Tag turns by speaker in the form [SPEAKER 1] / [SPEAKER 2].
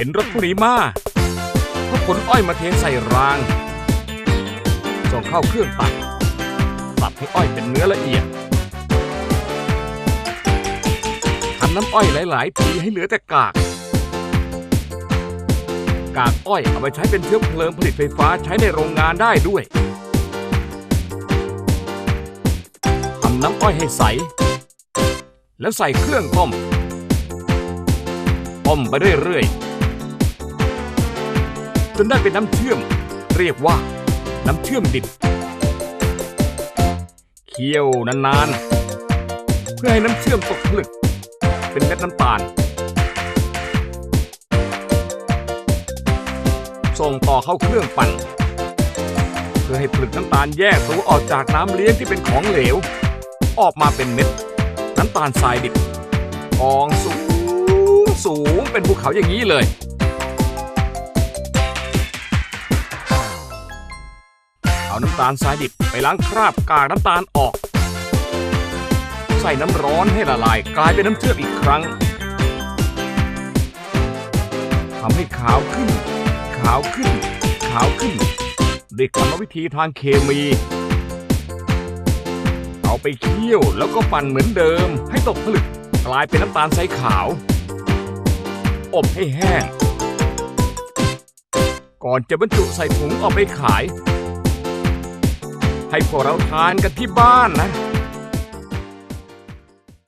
[SPEAKER 1] เห็นรถผู้นี้มาเพราขนอ้อยมาเทใส่ราง ส่งเข้าเครื่องตัดตัดให้อ้อยเป็นเนื้อละเอียดทำน้ำอ้อยหลาย ๆ ทีให้เหลือแต่กาก กากอ้อยเอาไปใช้เป็นเชื้อเพลิงผลิตไฟฟ้าใช้ในโรงงานได้ด้วยทำน้ำอ้อยให้ใส แล้วใส่เครื่องต้มต้มไปเรื่อย ๆ จนได้เป็นน้ำเชื่อม เรียกว่า น้ำเชื่อมดิบเคี่ยวนานๆ เพื่อให้น้ำเชื่อมตกผลึก เป็นเม็ดน้ำตาล ส่งต่อเข้าเครื่องปั่น เพื่อให้ผลึกน้ำตาลแยกตัวออกจากน้ำเลี้ยงที่เป็นของเหลว ออกมาเป็นเม็ด น้ำตาลทรายดิบกองสูงสูงเป็นภูเขาอย่างนี้เลย เอาน้ำตาลทรายดิบไปล้างคราบกากน้ำตาลออก ใส่น้ำร้อนให้ละลายกลายเป็นน้ำเชื่อมอีกครั้งทำให้ขาวขึ้น ขาวขึ้น ขาวขึ้นด้วยกรรมวิธีทางเคมี เอาไปเคี่ยวแล้วก็ปั่นเหมือนเดิม ให้ตกผลึกกลายเป็นน้ำตาลทรายขาว อบให้แห้ง ก่อนจะบรรจุใส่ถุงเอาไปขาย ให้พวกเราทานกันที่บ้านนะ